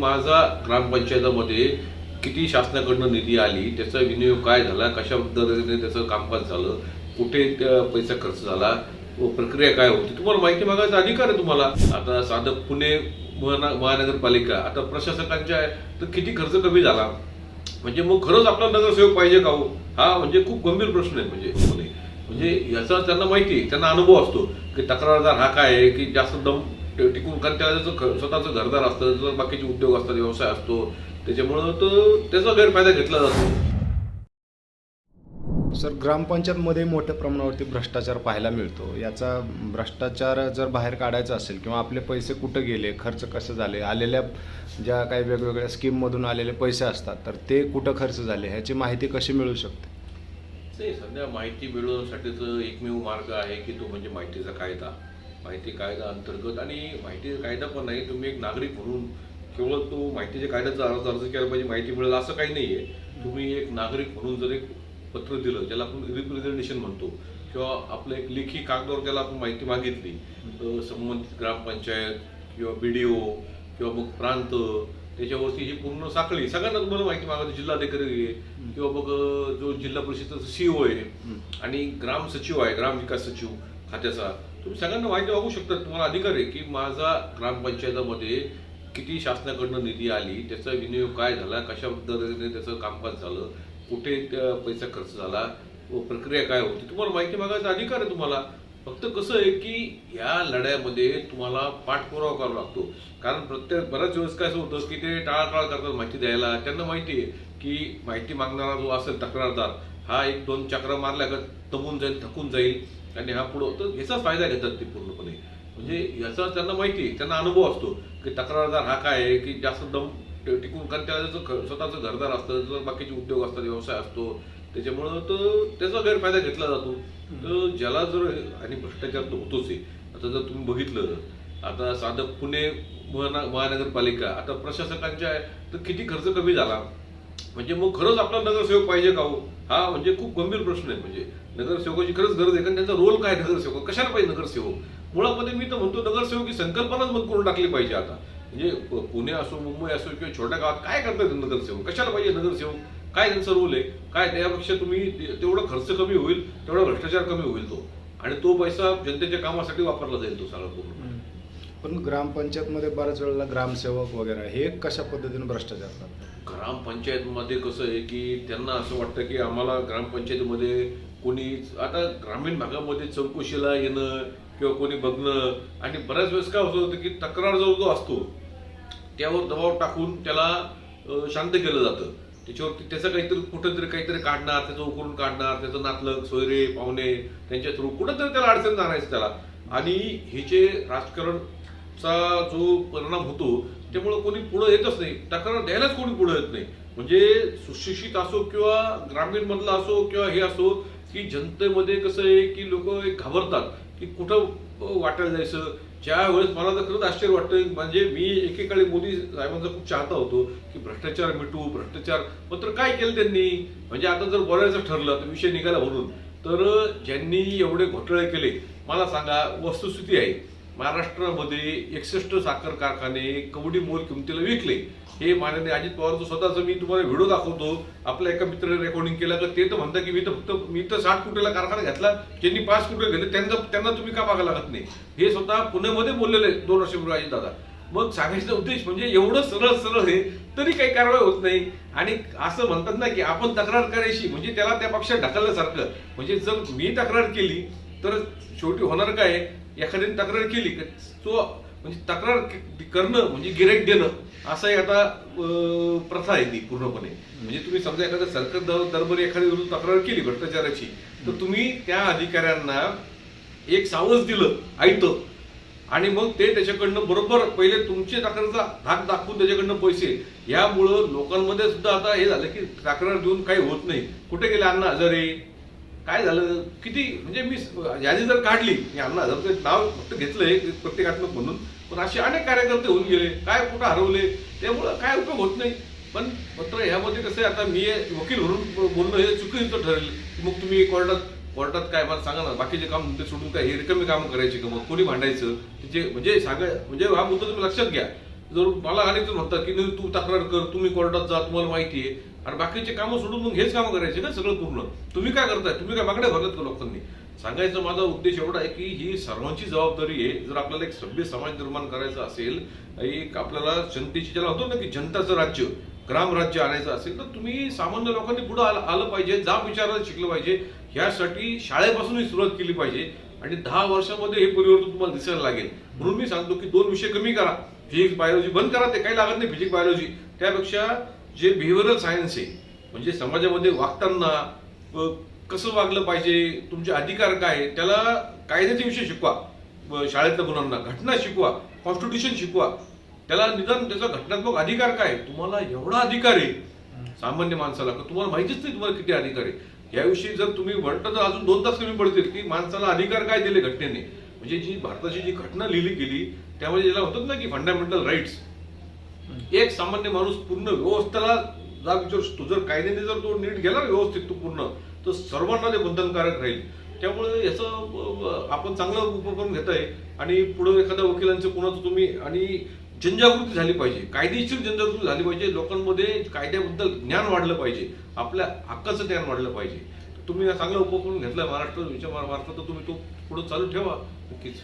माझा ग्रामपंचायतामध्ये किती शासनाकडनं निधी आली त्याचा विनियोग काय झाला कशा पद्धतीने त्याचं कामकाज झालं कुठे पैसा खर्च झाला व प्रक्रिया काय होती तुम्हाला माहिती मागायचा अधिकार आहे तुम्हाला. आता साधं पुणे महानगरपालिका आता प्रशासकांच्या आहे, तर किती खर्च कमी झाला. म्हणजे मग खरंच आपला नगरसेवक पाहिजे का हो? हा म्हणजे खूप गंभीर प्रश्न आहे म्हणजे पुणे. म्हणजे याचा त्यांना माहिती आहे त्यांना अनुभव असतो की तक्रारदार हा काय आहे की जास्त दम टिकून कारण त्याला त्याचं स्वतःचं घरदार असतं त्याचं बाकीचे उद्योग असतात व्यवसाय असतो. त्याच्यामुळं तो त्याचा गैरफायदा घेतला जातो. सर ग्रामपंचायतमध्ये मोठ्या प्रमाणावरती भ्रष्टाचार पाहायला मिळतो. याचा भ्रष्टाचार जर बाहेर काढायचा असेल किंवा आपले पैसे कुठं गेले खर्च कसे झाले आलेल्या ज्या काही वेगवेगळ्या स्कीममधून आलेले पैसे असतात तर ते कुठं खर्च झाले ह्याची माहिती कशी मिळू शकते? सध्या माहिती मिळवण्यासाठीचं एकमेव मार्ग आहे की तो म्हणजे माहितीचा कायदा. माहिती कायदा अंतर्गत आणि माहिती कायदा पण नाही तुम्ही एक नागरिक म्हणून केवळ तो माहितीच्या कायद्याचा अर्ज अर्ज केला पाहिजे माहिती मिळेल असं काही नाही आहे. तुम्ही एक नागरिक म्हणून जर एक पत्र दिलं ज्याला आपण रिप्रेझेंटेशन म्हणतो किंवा आपलं एक लेखी कागदावर त्याला आपण माहिती मागितली तर संबंधित ग्रामपंचायत किंवा बी डी ओ किंवा मग प्रांत त्याच्यावरती ही पूर्ण साखळी सगळ्यांना तुम्हाला माहिती मागायची जिल्हाधिकारी आहे किंवा मग जो जिल्हा परिषदेचा सीओ आहे आणि ग्राम सचिव आहे ग्राम विकास सचिव खात्याचा. तुम्ही सगळ्यांना माहिती मागू शकता तुम्हाला अधिकार आहे की माझा ग्रामपंचायतामध्ये किती शासनाकडनं निधी आली त्याचा विनियोग काय झाला कशा पद्धतीने त्याचं कामकाज झालं कुठे त्या पैसा खर्च झाला व प्रक्रिया काय होती तुम्हाला माहिती मागायचा अधिकार आहे तुम्हाला. फक्त कसं आहे की या लढ्यामध्ये तुम्हाला पाठपुरावा करावा लागतो. कारण प्रत्येक बऱ्याच वेळेस काय असं होतं की ते टाळाटाळ करतात माहिती द्यायला. त्यांना माहिती आहे की माहिती मागणारा जो असेल तक्रारदार हा एक दोन चक्र मारल्या का तमून जाईल थकून जाईल. आणि हा पुढं तर ह्याचाच फायदा घेतात ते पूर्णपणे. म्हणजे याचा त्यांना माहिती आहे त्यांना अनुभव असतो की तक्रारदार हा काय आहे की जास्त दम टिकून कारण त्याला त्याचं ख- स्वतःचं घरदार असतं जर बाकीचे उद्योग असतात व्यवसाय असतो त्याच्यामुळं तर त्याचा गैरफायदा घेतला जातो. तर ज्याला जर आणि भ्रष्टाचार तर होतोच आहे. आता जर तुम्ही बघितलं आता साधं पुणे महानगरपालिका आता प्रशासकांच्या आहे तर किती खर्च कमी झाला. म्हणजे मग खरंच आपला नगरसेवक पाहिजे का हो? हा म्हणजे खूप गंभीर प्रश्न आहे. म्हणजे नगरसेवकाची खरंच गरज आहे. कारण त्यांचा रोल काय नगरसेवक? कशाला पाहिजे नगरसेवक? मुळामध्ये मी तर म्हणतो नगरसेवक ही संकल्पनाच बंद करून टाकली पाहिजे आता. म्हणजे पुणे असो मुंबई असो किंवा छोट्या गावात काय करतात नगरसेवक? कशाला पाहिजे नगरसेवक? काय त्यांचा रोल आहे? काय त्यापेक्षा तुम्ही तेवढं तेवढा खर्च कमी होईल तेवढा भ्रष्टाचार कमी होईल तो. आणि तो पैसा जनतेच्या कामासाठी वापरला जाईल तो सगळं पूर्ण. पण ग्रामपंचायतमध्ये बऱ्याच वेळेला ग्रामसेवक वगैरे हे कशा पद्धतीने भ्रष्टाचार करतात? ग्रामपंचायतमध्ये कसं आहे की त्यांना असं वाटतं की आम्हाला ग्रामपंचायतीमध्ये कोणी आता ग्रामीण भागामध्ये चौकशीला येणं किंवा कोणी बघणं आणि बऱ्याच वेळेस काय होतं की तक्रार जो जो असतो त्यावर दबाव टाकून त्याला शांत केलं जातं. त्याच्यावरती त्याचं काहीतरी कुठंतरी काहीतरी काढणार त्याचं उकरून काढणार त्याचं नातलग सोयरे पाहुणे त्यांच्या थ्रू कुठंतरी त्याला अडचण जाणायचं त्याला. आणि हे जे राजकारण चा जो परिणाम होतो त्यामुळे कोणी पुढे येतच नाही. तक्रार द्यायलाच कोणी पुढे येत नाही. म्हणजे सुशिक्षित असो किंवा ग्रामीण मधला असो किंवा हे असो की जनतेमध्ये कसं आहे की लोक घाबरतात की कुठं वाटायला जायचं. ज्या वेळेस मला तर खरंच आश्चर्य वाटतं म्हणजे मी एकेकाळी मोदी साहेबांचा खूप चाहता होतो की भ्रष्टाचार मिटू भ्रष्टाचार मात्र काय केलं त्यांनी? म्हणजे आता जर बोलायचं ठरलं तर विषय निघाला म्हणून तर ज्यांनी एवढे घोटाळे केले मला सांगा वस्तुस्थिती आहे. महाराष्ट्रामध्ये एकसष्ट साखर कारखाने कवडी मोल किमतीला विकले. हे माननीय अजित पवारचं स्वतःचं मी तुम्हाला व्हिडिओ दाखवतो. आपल्या एका मित्राने रेकॉर्डिंग केलं तर ते तर म्हणतात की मी तर फक्त मी तर साठ कुटेला कारखाना घेतला ज्यांनी पाच कुटे घेतले त्यांचा त्यांना तुम्ही का मागा लागत नाही? हे स्वतः पुण्यामध्ये बोललेले दोन वर्षापूर्वी अजित दादा. मग सांगायचा उद्देश म्हणजे एवढं सरळ सरळ आहे तरी काही कारवाई होत नाही. आणि असं म्हणतात ना की आपण तक्रार करायची म्हणजे त्याला त्या पक्षात ढकलल्यासारखं. म्हणजे जर मी तक्रार केली तर शेवटी होणार काय? एखाद्याने तक्रार केली तो म्हणजे तक्रार करणं म्हणजे गिराईक देणं असं आता प्रथा आहे ती पूर्णपणे. म्हणजे तुम्ही समजा एखाद्या सरकार दर दरबारी एखाद्या विरुद्ध तक्रार केली भ्रष्टाचाराची तर तुम्ही त्या अधिकाऱ्यांना एक सावज दिलं ऐतं आणि मग ते त्याच्याकडनं बरोबर पहिले तुमचे तक्रारचा धाक दाखवून त्याच्याकडनं पैसे. यामुळं लोकांमध्ये सुद्धा आता हे झालं की तक्रार देऊन काही होत नाही. कुठे गेले अण्णा हजारे? काय झालं? किती? म्हणजे मी यादी जर काढली मी अण्णा हजारचं नाव फक्त घेतलंय प्रत्येकात्मक म्हणून पण असे अनेक कार्यकर्ते होऊन गेले काय कुठं हरवले त्यामुळं काय उपयोग होत नाही. पण मात्र ह्यामध्ये कसं आहे आता मी वकील म्हणून बोलणं हे चुकीचं ठरेल. मग तुम्ही कोर्टात कोर्टात काय मला सांगा ना बाकीचे काम ते सोडून काय हे रिकमी कामं करायची का मग? कोणी भांडायचं? जे म्हणजे सांगा म्हणजे हा मुद्दा तुम्ही लक्षात घ्या. जर मला अनेक जण म्हणतात की नाही तू तक्रार कर तुम्ही कोर्टात जा तुम्हाला माहिती आहे. आणि बाकीचे कामं सोडून मग हेच कामं करायचे ना सगळं पूर्ण. तुम्ही काय करताय? तुम्ही काय मागण्या भरल्यात का लोकांनी? सांगायचं माझा उद्देश एवढा आहे की ही सर्वांची जबाबदारी आहे. जर आपल्याला एक सभ्य समाज निर्माण करायचा असेल एक आपल्याला जनतेची ज्याला होतो ना की जनताचं राज्य ग्राम राज्य आणायचं असेल तर तुम्ही सामान्य लोकांनी पुढे आलं आलं पाहिजे जाब विचारायला शिकलं पाहिजे. ह्यासाठी शाळेपासूनही सुरुवात केली पाहिजे. आणि दहा वर्षामध्ये हे परिवर्तन तुम्हाला दिसायला लागेल. म्हणून मी सांगतो की दोन विषय कमी करा. फिजिक्स बायोलॉजी बंद करा. ते काही लागत नाही फिजिक्स बायोलॉजी. त्यापेक्षा जे बिहेव्हिअरल सायन्स आहे म्हणजे समाजामध्ये वागताना कसं वागलं पाहिजे तुमचे अधिकार काय आहे, त्याला कायद्याचे विषय शिकवा. शाळेतल्या मुलांना घटना शिकवा कॉन्स्टिट्यूशन शिकवा. त्याला निदान त्याचा घटनात्मक अधिकार काय आहे? तुम्हाला एवढा अधिकार आहे सामान्य माणसाला तुम्हाला माहितीच नाही तुम्हाला किती अधिकार आहे? याविषयी जर तुम्ही म्हणता तर अजून दोन तास कमी पडतील की माणसाला अधिकार काय दिले घटनेने? म्हणजे जी भारताची जी घटना लिहिली गेली त्यामध्ये ज्याला होतात ना की फंडामेंटल राईट्स एक सामान्य माणूस पूर्ण व्यवस्थेला जाग विचारू शकतो जर कायद्याने जर तो नीट गेला व्यवस्थित तो पूर्ण तर सर्वांना ते बंधनकारक राहील. त्यामुळे याचं आपण चांगला उपक्रम घेत आहे आणि पुढे एखाद्या वकिलांचं कोणाचं तुम्ही आणि जनजागृती झाली पाहिजे. कायदेशीर जनजागृती झाली पाहिजे. लोकांमध्ये कायद्याबद्दल ज्ञान वाढलं पाहिजे. आपल्या हक्काचं ज्ञान वाढलं पाहिजे. तुम्ही हा चांगला उपक्रम घेतला महाराष्ट्र विचार महाराष्ट्रात तर तुम्ही तो पुढे चालू ठेवा. नक्कीच.